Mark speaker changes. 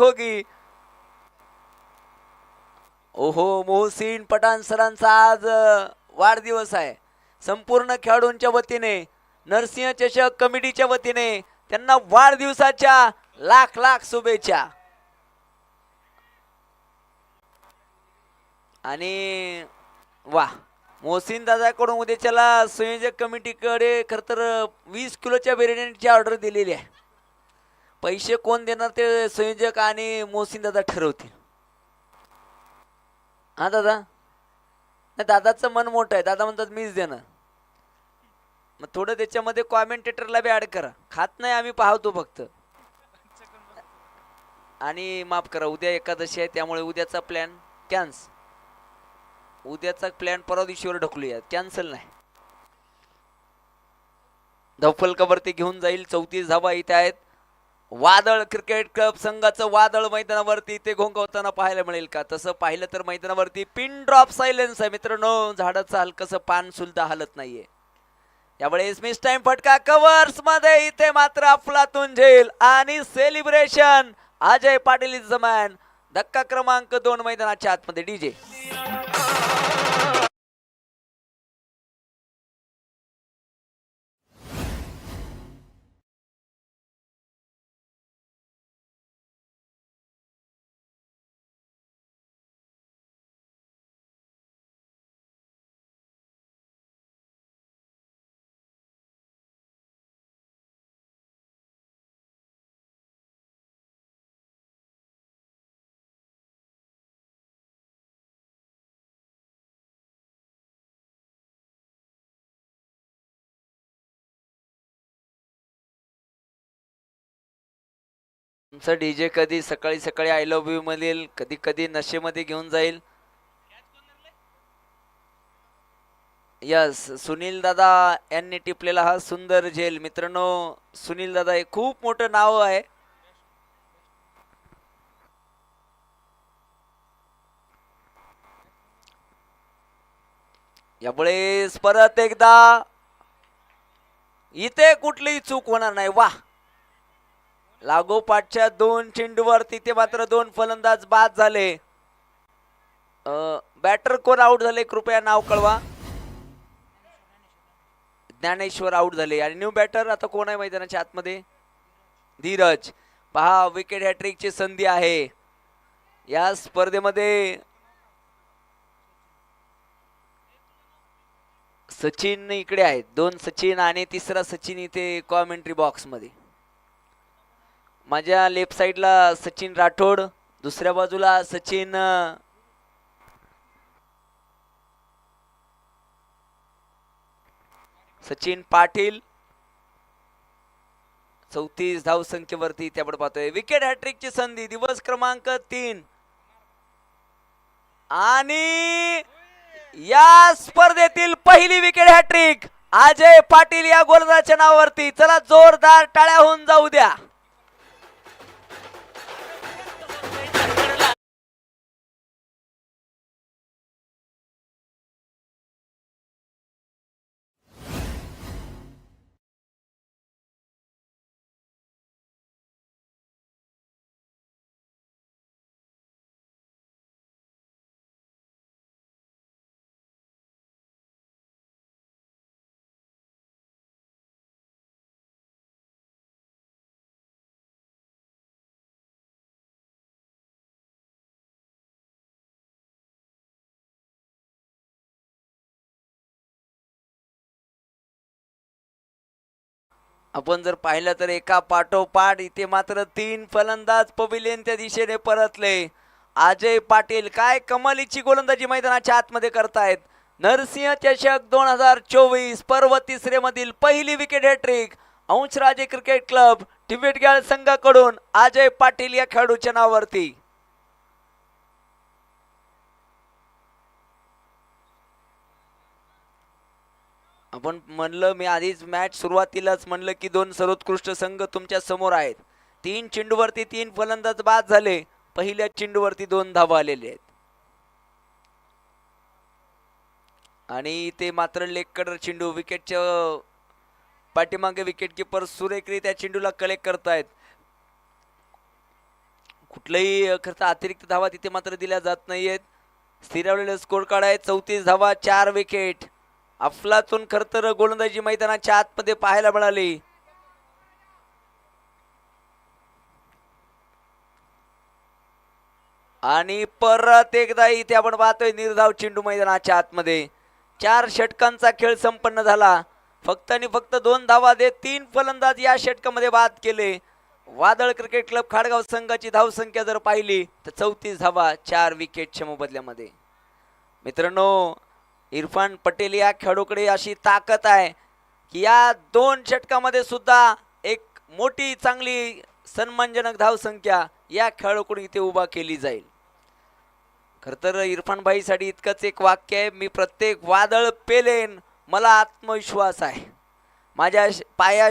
Speaker 1: होगी ओहो मोहसिन पठाण सरांचा आज वाढदिवस आहे. संपूर्ण खेळाडूंच्या वतीने नरसिंह चषक कमिटीच्या वतीने त्यांना वाढदिवसाच्या लाख लाख शुभेच्छा. आणि वा मोहसिन दादाकडून उद्याच्याला संयोजक कमिटीकडे खरं तर वीस किलोच्या बिर्याणीची ऑर्डर दिलेली आहे. पैसे कोण देणार ते संयोजक आणि मोहसिन दादा ठरवतील. हा दादा? नाही दादाचं मन मोठं आहे. दादा म्हणतात मीच देणार. मग थोडं त्याच्यामध्ये कॉमेंटेटरला बी ॲड करा. खात नाही आम्ही पाहतो फक्त. आणि माफ करा उद्या एकादशी आहे त्यामुळे उद्याचा प्लॅन कॅन्स उद्याचा प्लॅन परवा दिवशीवर ढकलूयात. कॅन्सल नाही. धफलकावरती घेऊन जाईल चौतीस धावा इथे आहेत. वादळ क्रिकेट क्लब संघाचं वादळ मैदानावरती ते घोंगवताना पाहायला मिळेल का? तसं पाहिलं तर मैदानावरती पिन ड्रॉप सायलेन्स आहे मित्रांनो. झाडाचं हलकसं पान सुद्धा हलत नाहीये. यावेळेस मिस टाइम फटका कव्हर्समध्ये. इथे मात्र अफलातून झेल आणि celebration Ajay Patil is the man धक्का क्रमांक दोन मैदानाच्या आतमध्ये. डीजे तुमचं डीजे कधी सकाळी सकाळी आय लव्ह यू मधील कधी कधी नशेमध्ये घेऊन जाईल. यस सुनील दादा यांनी टिपलेला हा सुंदर झेल. मित्रांनो सुनील दादा हे खूप मोठं नाव आहे. यामुळे परत एकदा इथे कुठलीही चूक होणार नाही. वा लागोपाठच्या दोन चेंडूवर तिथे मात्र दोन फलंदाज बाद झाले. बॅटर कोण आउट झाले कृपया नाव कळवा. ज्ञानेश्वर आउट झाले. आणि न्यू बॅटर आता कोण आहे मैदानाच्या आतमध्ये? धीरज. पहा विकेट हॅट्रिकची संधी आहे. या स्पर्धेमध्ये सचिन इकडे आहेत. दोन सचिन आणि तिसरा सचिन इथे कॉमेंट्री बॉक्समध्ये माझ्या लेफ्ट साईडला सचिन राठोड दुसऱ्या बाजूला सचिन सचिन पाटील. चौतीस धाव संख्येवरती त्याकडे पाहतोय. विकेट हॅट्रिकची संधी दिवस क्रमांक तीन. आणि या स्पर्धेतील पहिली विकेट हॅट्रिक अजय पाटील या गोलंदाजच्या नावावरती. चला जोरदार टाळ्या होऊन जाऊ द्या. आपण जर पाहिलं तर एका पाठोपाठ इथे मात्र तीन फलंदाज पविलियनच्या दिशेने परतले. अजय पाटील काय कमालीची गोलंदाजी मैदानाच्या आतमध्ये करतायत. नरसिंह चषक दोन हजार चोवीस पर्व तिसरे मधील पहिली wicket hattrick Anshraje cricket club टिबेटगॅळ संघाकडून अजय पाटील या खेळाडूच्या नावावरती. आपण म्हणलं मी आधीच मॅच सुरुवातीलाच म्हणलं की दोन सर्वोत्कृष्ट संघ तुमच्यासमोर आहेत. तीन चेंडूवरती तीन फलंदाज बाद झाले. पहिल्या चेंडूवरती दोन धावा आलेले आहेत. आणि ते मात्र लेकडर चेंडू विकेटच्या पाठीमागे विकेट किपर सुरेखरित्या चेंडूला कलेक्ट करतायत. कुठलंही खर्च खरं तर अतिरिक्त धावा तिथे मात्र दिल्या जात नाहीयेत. स्थिरावलेलं स्कोर कार्ड आहे चौतीस धावा चार विकेट अफलातून खरं तर गोलंदाजी मैदानाच्या आतमध्ये पाहायला मिळाली. आणि परत एकदा इथे आपण पाहतोय निर्धाव चेंडू मैदानाच्या आतमध्ये. चार षटकांचा खेळ संपन्न झाला. फक्त आणि फक्त दोन धावा देत तीन फलंदाज या षटकामध्ये बाद केले. वादळ क्रिकेट क्लब खाडगाव संघाची धावसंख्या जर पाहिली तर चौतीस धावा चार विकेटच्या मोबदल्यामध्ये. मित्रांनो इरफान पटेल या खेळाडूकडे अशी ताकद आहे की या दोन षटकामध्ये सुद्धा एक मोठी चांगली सन्मानजनक धावसंख्या या खेळाडूकडून इथे उभा केली जाईल. खर तर इरफानभाईसाठी इतकंच एक वाक्य आहे मी प्रत्येक वादळ पेलेन मला आत्मविश्वास आहे. माझ्या पाया